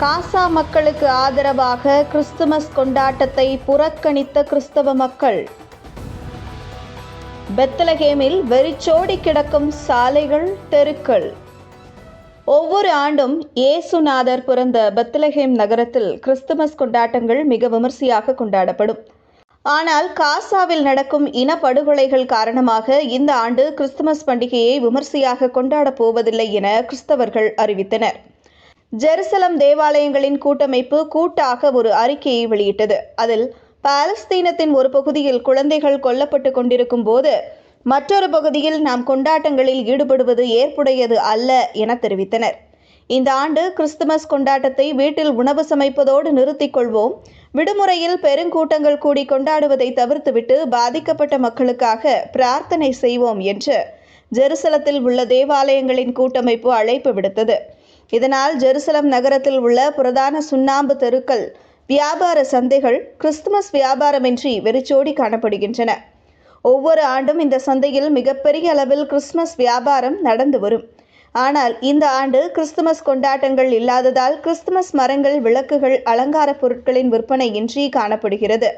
காசா மக்களுக்கு ஆதரவாக கிறிஸ்துமஸ் கொண்டாட்டத்தை புறக்கணித்த கிறிஸ்தவ மக்கள். பெத்தலகேமில் வெறிச்சோடி கிடக்கும் சாலைகள் தெருக்கள். ஒவ்வொரு ஆண்டும் இயேசுநாதர் பிறந்த பெத்லஹேம் நகரத்தில் கிறிஸ்துமஸ் கொண்டாட்டங்கள் மிக விமர்சையாக கொண்டாடப்படும். ஆனால் காசாவில் நடக்கும் இனப்படுகொலைகள் காரணமாக இந்த ஆண்டு கிறிஸ்துமஸ் பண்டிகையை விமர்சையாக கொண்டாடப் போவதில்லை என கிறிஸ்தவர்கள் அறிவித்தனர். ஜெருசலம் தேவாலயங்களின் கூட்டமைப்பு கூட்டாக ஒரு அறிக்கையை வெளியிட்டது. அதில் பாலஸ்தீனத்தின் ஒரு பகுதியில் குழந்தைகள் கொல்லப்பட்டு கொண்டிருக்கும் போது மற்றொரு பகுதியில் நாம் கொண்டாட்டங்களில் ஈடுபடுவது ஏற்புடையது அல்ல என தெரிவித்தனர். இந்த ஆண்டு கிறிஸ்துமஸ் கொண்டாட்டத்தை வீட்டில் உணவு சமைப்பதோடு நிறுத்திக் கொள்வோம். விடுமுறையில் பெருங்கூட்டங்கள் கூடி கொண்டாடுவதை தவிர்த்துவிட்டு பாதிக்கப்பட்ட மக்களுக்காக பிரார்த்தனை செய்வோம் என்று ஜெருசலத்தில் உள்ள தேவாலயங்களின் கூட்டமைப்பு அழைப்பு விடுத்தது. இதனால் ஜெருசலம் நகரத்தில் உள்ள பிரதான சுண்ணாம்பு தெருக்கள் வியாபார சந்தைகள் கிறிஸ்துமஸ் வியாபாரமின்றி வெறிச்சோடி காணப்படுகின்றன. ஒவ்வொரு ஆண்டும் இந்த சந்தையில் மிகப்பெரிய அளவில் கிறிஸ்துமஸ் வியாபாரம் நடந்து வரும். ஆனால் இந்த ஆண்டு கிறிஸ்துமஸ் கொண்டாட்டங்கள் இல்லாததால் கிறிஸ்துமஸ் மரங்கள் விளக்குகள் அலங்கார பொருட்களின் விற்பனை இன்றி காணப்படுகிறது.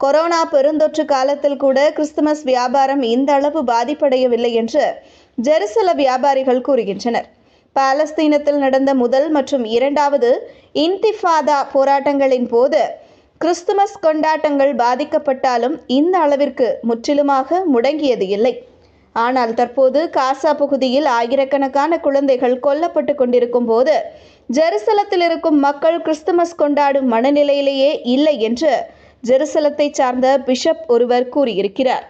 கொரோனா பெருந்தொற்று காலத்தில் கூட கிறிஸ்துமஸ் வியாபாரம் இந்த அளவு பாதிப்படையவில்லை என்று ஜெருசல வியாபாரிகள் கூறுகின்றனர். பாலஸ்தீனத்தில் நடந்த முதல் மற்றும் இரண்டாவது இன்திஃபாதா போராட்டங்களின் போது கிறிஸ்துமஸ் கொண்டாட்டங்கள் பாதிக்கப்பட்டாலும் இந்த அளவிற்கு முற்றிலுமாக முடங்கியது இல்லை. ஆனால் தற்போது காசா பகுதியில் ஆயிரக்கணக்கான குழந்தைகள் கொல்லப்பட்டு கொண்டிருக்கும் போது ஜெருசலத்தில் இருக்கும் மக்கள் கிறிஸ்துமஸ் கொண்டாடும் மனநிலையிலேயே இல்லை என்று ஜெருசலத்தை சார்ந்த பிஷப் ஒருவர் கூறியிருக்கிறார்.